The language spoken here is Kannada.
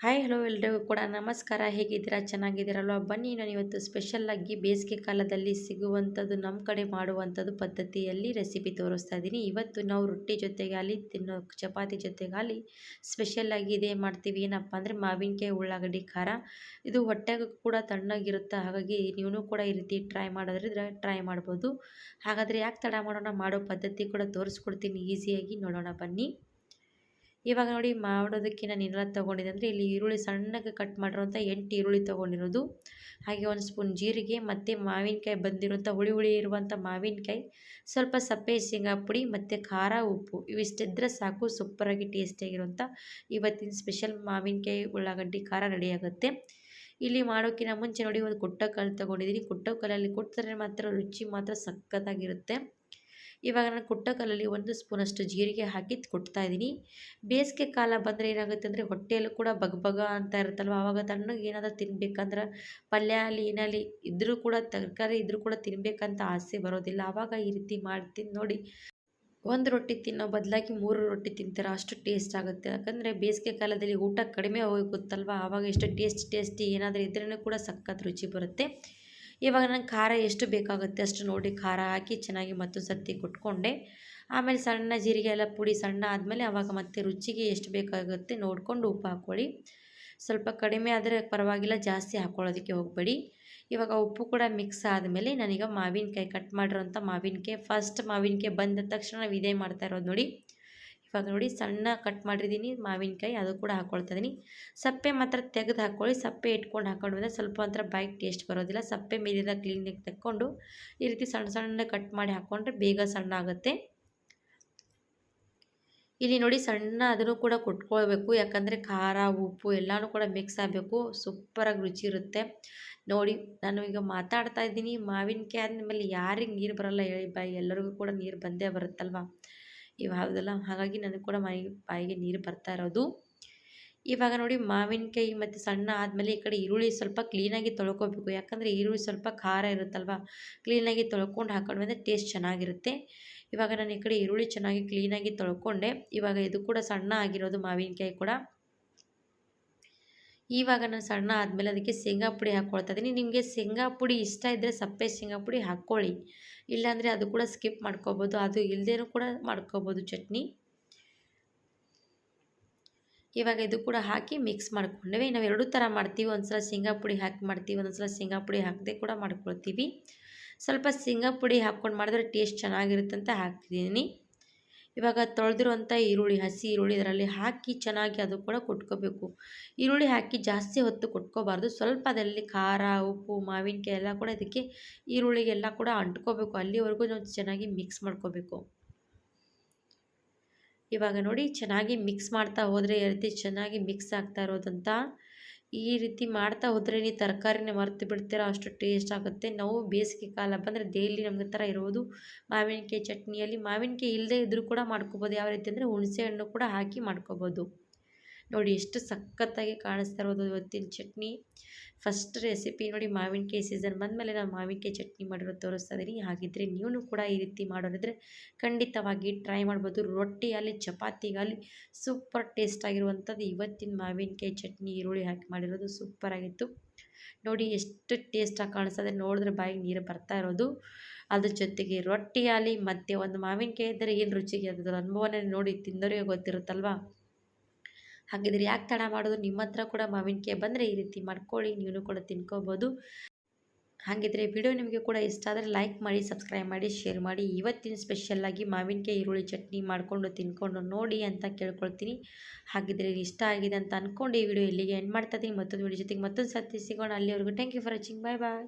ಹಾಯ್ ಹಲೋ ಎಲ್ರಿಗೂ ಕೂಡ ನಮಸ್ಕಾರ. ಹೇಗಿದ್ದೀರಾ? ಚೆನ್ನಾಗಿದ್ದೀರಲ್ವ? ಬನ್ನಿ ನಾನು ಇವತ್ತು ಸ್ಪೆಷಲ್ಲಾಗಿ ಬೇಸಿಗೆ ಕಾಲದಲ್ಲಿ ಸಿಗುವಂಥದ್ದು ನಮ್ಮ ಕಡೆ ಮಾಡುವಂಥದ್ದು ಪದ್ಧತಿಯಲ್ಲಿ ರೆಸಿಪಿ ತೋರಿಸ್ತಾ ಇದ್ದೀನಿ. ಇವತ್ತು ನಾವು ರೊಟ್ಟಿ ಜೊತೆಗಾಲಿ ತಿನ್ನೋ ಚಪಾತಿ ಜೊತೆಗಾಗಲಿ ಸ್ಪೆಷಲ್ಲಾಗಿ ಇದೇ ಮಾಡ್ತೀವಿ. ಏನಪ್ಪ ಅಂದರೆ ಮಾವಿನಕಾಯಿ, ಉಳ್ಳಾಗಡ್ಡಿ, ಖಾರ. ಇದು ಹೊಟ್ಟೆಗೂ ಕೂಡ ತಣ್ಣಗಿರುತ್ತೆ. ಹಾಗಾಗಿ ನೀವು ಕೂಡ ಈ ರೀತಿ ಟ್ರೈ ಮಾಡೋದ್ರಿದ್ರೆ ಟ್ರೈ ಮಾಡ್ಬೋದು. ಹಾಗಾದರೆ ಯಾಕೆ ತಡ ಮಾಡೋಣ? ಮಾಡೋ ಪದ್ಧತಿ ಕೂಡ ತೋರಿಸ್ಕೊಡ್ತೀನಿ. ಈಸಿಯಾಗಿ ನೋಡೋಣ. ಬನ್ನಿ. ಇವಾಗ ನೋಡಿ ಮಾಡೋದಕ್ಕೆ ನಾನು ಏನೆಲ್ಲ ತೊಗೊಂಡಿದ್ದೆ ಅಂದರೆ ಇಲ್ಲಿ ಈರುಳ್ಳಿ ಸಣ್ಣಗೆ ಕಟ್ ಮಾಡಿರೋಂಥ ಎಂಟು ಈರುಳ್ಳಿ ತೊಗೊಂಡಿರೋದು. ಹಾಗೆ ಒಂದು ಸ್ಪೂನ್ ಜೀರಿಗೆ, ಮತ್ತು ಮಾವಿನಕಾಯಿ ಬಂದಿರುವಂಥ ಹುಳಿ ಹುಳಿ ಇರುವಂಥ ಮಾವಿನಕಾಯಿ, ಸ್ವಲ್ಪ ಸಪ್ಪೆ ಶೇಂಗಾ ಪುಡಿ, ಮತ್ತು ಖಾರ ಉಪ್ಪು. ಇವಿಷ್ಟಿದ್ರೆ ಸಾಕು ಸೂಪರಾಗಿ ಟೇಸ್ಟಿಯಾಗಿರುವಂಥ ಇವತ್ತಿನ ಸ್ಪೆಷಲ್ ಮಾವಿನಕಾಯಿ ಉಳ್ಳಾಗಡ್ಡಿ ಖಾರ ರೆಡಿಯಾಗುತ್ತೆ ಇಲ್ಲಿ ಮಾಡೋಕ್ಕಿಂತ ಮುಂಚೆ ನೋಡಿ ಒಂದು ಕುಟ್ಟ ಕಲ್ಲು ತೊಗೊಂಡಿದ್ದೀನಿ. ಕುಟ್ಟ ಕಲ್ಲಲ್ಲಿ ಕೊಟ್ಟರೆ ಮಾತ್ರ ರುಚಿ ಮಾತ್ರ ಸಖತ್ತಾಗಿರುತ್ತೆ. ಇವಾಗ ನಾನು ಕುಟ್ಟ ಕಲ್ಲಲ್ಲಿ ಒಂದು ಸ್ಪೂನಷ್ಟು ಜೀರಿಗೆ ಹಾಕಿ ಕುಟ್ತಾ ಇದ್ದೀನಿ. ಬೇಸಿಗೆ ಕಾಲ ಬಂದರೆ ಏನಾಗುತ್ತೆ ಅಂದರೆ ಹೊಟ್ಟೆಯಲ್ಲೂ ಕೂಡ ಬಗ ಅಂತ ಇರುತ್ತಲ್ವ? ಆವಾಗ ತಣ್ಣಗೆ ಏನಾದರೂ ತಿನ್ಬೇಕಂದ್ರೆ ಪಲ್ಯ ಅಲ್ಲಿ ಏನಲ್ಲಿ ಇದ್ದರೂ ಕೂಡ ತರಕಾರಿ ಇದ್ದರೂ ಕೂಡ ತಿನ್ನಬೇಕಂತ ಆಸೆ ಬರೋದಿಲ್ಲ. ಆವಾಗ ಈ ರೀತಿ ಮಾಡ್ತೀನಿ ನೋಡಿ. ಒಂದು ರೊಟ್ಟಿ ತಿನ್ನೋ ಬದಲಾಗಿ ಮೂರು ರೊಟ್ಟಿ ತಿಂತಾರೆ? ಅಷ್ಟು ಟೇಸ್ಟ್ ಆಗುತ್ತೆ. ಯಾಕಂದರೆ ಬೇಸಿಗೆ ಕಾಲದಲ್ಲಿ ಊಟ ಕಡಿಮೆ ಹೋಗುತ್ತಲ್ವ ಆವಾಗ ಎಷ್ಟು ಟೇಸ್ಟ್, ಟೇಸ್ಟಿ ಏನಾದರೂ ಇದ್ರೂ ಕೂಡ ಸಖತ್ ರುಚಿ ಬರುತ್ತೆ. ಇವಾಗ ನಂಗೆ ಖಾರ ಎಷ್ಟು ಬೇಕಾಗುತ್ತೆ ಅಷ್ಟು ನೋಡಿ ಖಾರ ಹಾಕಿ ಚೆನ್ನಾಗಿ ಮತ್ತೊಂದು ಸರ್ತಿ ಕುಟ್ಕೊಂಡೆ. ಆಮೇಲೆ ಸಣ್ಣ ಜೀರಿಗೆ ಎಲ್ಲ ಪುಡಿ ಸಣ್ಣ ಆದಮೇಲೆ ಆವಾಗ ಮತ್ತೆ ರುಚಿಗೆ ಎಷ್ಟು ಬೇಕಾಗುತ್ತೆ ನೋಡಿಕೊಂಡು ಉಪ್ಪು ಹಾಕ್ಕೊಳ್ಳಿ. ಸ್ವಲ್ಪ ಕಡಿಮೆ ಆದರೆ ಪರವಾಗಿಲ್ಲ, ಜಾಸ್ತಿ ಹಾಕ್ಕೊಳ್ಳೋದಕ್ಕೆ ಹೋಗಬೇಡಿ. ಇವಾಗ ಉಪ್ಪು ಕೂಡ ಮಿಕ್ಸ್ ಆದಮೇಲೆ ನನಗೆ ಮಾವಿನಕಾಯಿ ಕಟ್ ಮಾಡಿರೋಂಥ ಮಾವಿನಕಾಯಿ ಫಸ್ಟ್ ಮಾವಿನಕಾಯಿ ಬಂದ ತಕ್ಷಣ ನಾವು ಇದೇ ಮಾಡ್ತಾ ಇರೋದು ನೋಡಿ. ಇವಾಗ ನೋಡಿ ಸಣ್ಣ ಕಟ್ ಮಾಡಿದ್ದೀನಿ, ಮಾವಿನಕಾಯಿ ಅದು ಕೂಡ ಹಾಕ್ಕೊಳ್ತಾ ಇದ್ದೀನಿ. ಸಪ್ಪೆ ಮಾತ್ರ ತೆಗೆದು ಹಾಕ್ಕೊಳ್ಳಿ, ಸಪ್ಪೆ ಇಟ್ಕೊಂಡು ಹಾಕೊಂಡು ಬಂದರೆ ಸ್ವಲ್ಪ ಒಂಥರ ಬೈಕ್ ಟೇಸ್ಟ್ ಬರೋದಿಲ್ಲ. ಸಪ್ಪೆ ಮೇಲಿಂದ ಕ್ಲೀನಾಗಿ ತಕ್ಕೊಂಡು ಈ ರೀತಿ ಸಣ್ಣ ಸಣ್ಣ ಕಟ್ ಮಾಡಿ ಹಾಕ್ಕೊಂಡ್ರೆ ಬೇಗ ಸಣ್ಣ ಆಗುತ್ತೆ. ಇಲ್ಲಿ ನೋಡಿ ಸಣ್ಣ ಅದನ್ನು ಕೂಡ ಕೊಟ್ಕೊಳ್ಬೇಕು. ಯಾಕಂದರೆ ಖಾರ, ಉಪ್ಪು ಎಲ್ಲನೂ ಕೂಡ ಮಿಕ್ಸ್ ಆಗಬೇಕು. ಸೂಪರಾಗಿ ರುಚಿ ಇರುತ್ತೆ. ನೋಡಿ, ನಾನು ಈಗ ಮಾತಾಡ್ತಾ ಇದ್ದೀನಿ. ಮಾವಿನಕಾಯಿ ಆದಮೇಲೆ ಯಾರಿಗೆ ನೀರು ಬರಲ್ಲ ಹೇಳಿ ಬಾಯಿ ಎಲ್ಲರಿಗೂ ಕೂಡ ನೀರು ಬಂದೇ ಬರುತ್ತಲ್ವ? ಇವಾಗಲ್ಲ ಹಾಗಾಗಿ ನನಗೆ ಕೂಡ ಮೈ, ಬಾಯಿಗೆ ನೀರು ಬರ್ತಾ ಇರೋದು. ಇವಾಗ ನೋಡಿ ಮಾವಿನಕಾಯಿ ಮತ್ತು ಸಣ್ಣ ಆದಮೇಲೆ ಈ ಕಡೆ ಈರುಳ್ಳಿ ಸ್ವಲ್ಪ ಕ್ಲೀನಾಗಿ ತೊಳ್ಕೊಬೇಕು. ಯಾಕಂದರೆ ಈರುಳ್ಳಿ ಸ್ವಲ್ಪ ಖಾರ ಇರುತ್ತಲ್ವ? ಕ್ಲೀನಾಗಿ ತೊಳ್ಕೊಂಡು ಹಾಕೊಂಡು ಬಂದರೆ ಟೇಸ್ಟ್ ಚೆನ್ನಾಗಿರುತ್ತೆ. ಇವಾಗ ನಾನು ಈ ಕಡೆ ಈರುಳ್ಳಿ ಚೆನ್ನಾಗಿ ಕ್ಲೀನಾಗಿ ತೊಳ್ಕೊಂಡೆ. ಇವಾಗ ಇದು ಕೂಡ ಸಣ್ಣ ಆಗಿರೋದು ಮಾವಿನಕಾಯಿ ಕೂಡ. ಇವಾಗ ನಾನು ಸಣ್ಣ ಆದಮೇಲೆ ಅದಕ್ಕೆ ಶೇಂಗಾ ಪುಡಿ ಹಾಕ್ಕೊಳ್ತಾ ಇದ್ದೀನಿ. ನಿಮಗೆ ಶೇಂಗಾ ಪುಡಿ ಇಷ್ಟ ಇದ್ದರೆ ಸಪ್ಪೆ ಶೇಂಗಾ ಪುಡಿ ಹಾಕ್ಕೊಳ್ಳಿ. ಇಲ್ಲಾಂದರೆ ಅದು ಕೂಡ ಸ್ಕಿಪ್ ಮಾಡ್ಕೋಬೋದು. ಅದು ಇಲ್ಲದೇನೂ ಕೂಡ ಮಾಡ್ಕೋಬೋದು ಚಟ್ನಿ. ಇವಾಗ ಇದು ಕೂಡ ಹಾಕಿ ಮಿಕ್ಸ್ ಮಾಡ್ಕೊಂಡೇವೆ. ನಾವು ಎರಡು ಥರ ಮಾಡ್ತೀವಿ. ಒಂದು ಸಲ ಶೇಂಗಾ ಪುಡಿ ಹಾಕಿ ಮಾಡ್ತೀವಿ. ಒಂದೊಂದು ಸಲ ಶೇಂಗಾ ಪುಡಿ ಹಾಕದೆ ಕೂಡ ಮಾಡ್ಕೊಳ್ತೀವಿ. ಸ್ವಲ್ಪ ಶೇಂಗಾ ಪುಡಿ ಹಾಕ್ಕೊಂಡು ಮಾಡಿದ್ರೆ ಟೇಸ್ಟ್ ಚೆನ್ನಾಗಿರುತ್ತೆ ಅಂತ ಹಾಕ್ತಿದ್ದೀನಿ ಇವಾಗ ತೊಳೆದಿರುವಂಥ ಈರುಳ್ಳಿ, ಹಸಿ ಈರುಳ್ಳಿ ಇದರಲ್ಲಿ ಹಾಕಿ ಚೆನ್ನಾಗಿ ಅದು ಕೂಡ ಕೊಟ್ಕೋಬೇಕು. ಈರುಳ್ಳಿ ಹಾಕಿ ಜಾಸ್ತಿ ಹೊತ್ತು ಕೊಟ್ಕೋಬಾರ್ದು. ಸ್ವಲ್ಪ ಅದರಲ್ಲಿ ಖಾರ, ಉಪ್ಪು, ಮಾವಿನಕಾಯಿ ಎಲ್ಲ ಕೂಡ ಇದಕ್ಕೆ ಈರುಳ್ಳಿಗೆಲ್ಲ ಕೂಡ ಅಂಟ್ಕೋಬೇಕು. ಅಲ್ಲಿವರೆಗೂ ನಾವು ಚೆನ್ನಾಗಿ ಮಿಕ್ಸ್ ಮಾಡ್ಕೋಬೇಕು. ಇವಾಗ ನೋಡಿ ಚೆನ್ನಾಗಿ ಮಿಕ್ಸ್ ಮಾಡ್ತಾ ಹೋದರೆ ರೀತಿ ಚೆನ್ನಾಗಿ ಮಿಕ್ಸ್ ಆಗ್ತಾ ಇರೋದಂತ ಈ ರೀತಿ ಮಾಡ್ತಾ ಹೋದರೆ ನೀವು ತರಕಾರಿನ ಮರೆತು ಬಿಡ್ತೀರಾ? ಅಷ್ಟು ಟೇಸ್ಟ್ ಆಗುತ್ತೆ. ನಾವು ಬೇಸಿಗೆ ಕಾಲ ಬಂದರೆ ಡೈಲಿ ನಮಗೆ ಥರ ಇರೋದು. ಮಾವಿನಕಾಯಿ ಚಟ್ನಿಯಲ್ಲಿ ಮಾವಿನಕಾಯಿ ಇಲ್ಲದೇ ಇದ್ದರೂ ಕೂಡ ಮಾಡ್ಕೋಬೋದು. ಯಾವ ರೀತಿ ಅಂದರೆ ಹುಣಸೆ ಹಣ್ಣು ಕೂಡ ಹಾಕಿ ಮಾಡ್ಕೋಬೋದು. ನೋಡಿ ಎಷ್ಟು ಸಖತ್ತಾಗಿ ಕಾಣಿಸ್ತಾ ಇರೋದು ಇವತ್ತಿನ ಚಟ್ನಿ. ಫಸ್ಟ್ ರೆಸಿಪಿ ನೋಡಿ ಮಾವಿನಕಾಯಿ ಸೀಸನ್ ಬಂದಮೇಲೆ ನಾನು ಮಾವಿನಕಾಯಿ ಚಟ್ನಿ ಮಾಡಿರೋದು ತೋರಿಸ್ತಾ ಇದ್ದೀನಿ. ಹಾಗಿದ್ದರೆ ನೀವು ಕೂಡ ಈ ರೀತಿ ಮಾಡೋರಿದ್ರೆ ಖಂಡಿತವಾಗಿ ಟ್ರೈ ಮಾಡ್ಬೋದು. ರೊಟ್ಟಿಯಲ್ಲಿ ಚಪಾತಿಗಾಗಲಿ ಸೂಪರ್ ಟೇಸ್ಟ್ ಆಗಿರುವಂಥದ್ದು ಇವತ್ತಿನ ಮಾವಿನಕಾಯಿ ಚಟ್ನಿ ಈರುಳ್ಳಿ ಹಾಕಿ ಮಾಡಿರೋದು ಸೂಪರಾಗಿತ್ತು ನೋಡಿ ಎಷ್ಟು ಟೇಸ್ಟಾಗಿ ಕಾಣಿಸ್ತದೆ ನೋಡಿದ್ರೆ ಬಾಯಿಗೆ ನೀರು ಬರ್ತಾ ಇರೋದು. ಅದ್ರ ಜೊತೆಗೆ ರೊಟ್ಟಿಯಾಲಿ ಮತ್ತು ಒಂದು ಮಾವಿನಕಾಯಿ ಇದ್ದರೆ ಏನು ರುಚಿಗೆ ಅದ್ರ ಅನುಭವನೇ ನೋಡಿ ತಿಂದವರಿಗೆ ಗೊತ್ತಿರುತ್ತಲ್ವಾ? ಹಾಗಿದ್ರೆ ಯಾಕೆ ತಡ ಮಾಡೋದು? ನಿಮ್ಮ ಹತ್ರ ಕೂಡ ಮಾವಿನಕಾಯಿ ಬಂದರೆ ಈ ರೀತಿ ಮಾಡ್ಕೊಳ್ಳಿ ನೀವು ಕೂಡ ತಿನ್ಕೋಬೋದು. ಹಾಗಿದ್ರೆ ವಿಡಿಯೋ ನಿಮಗೆ ಕೂಡ ಇಷ್ಟ ಆದರೆ ಲೈಕ್ ಮಾಡಿ ಸಬ್ಸ್ಕ್ರೈಬ್ ಮಾಡಿ ಶೇರ್ ಮಾಡಿ. ಇವತ್ತಿನ ಸ್ಪೆಷಲ್ಲಾಗಿ ಮಾವಿನಕಾಯಿ ಈರುಳ್ಳಿ ಚಟ್ನಿ ಮಾಡಿಕೊಂಡು ತಿನ್ಕೊಂಡು ನೋಡಿ ಅಂತ ಕೇಳ್ಕೊಳ್ತೀನಿ. ಹಾಗಿದ್ರೆ ಇಷ್ಟ ಆಗಿದೆ ಅಂತ ಅಂದ್ಕೊಂಡು ಈ ವಿಡಿಯೋ ಇಲ್ಲಿಗೆ ಎಂಡ್ ಮಾಡ್ತಾ ಇದ್ದೀನಿ ಮತ್ತೊಂದು ವಿಡಿಯೋ ಜೊತೆಗೆ ಮತ್ತೊಂದು ಸರ್ತಿ ಸಿಗೋಣ. ಅಲ್ಲಿವರೆಗೂ thank you for watching bye bye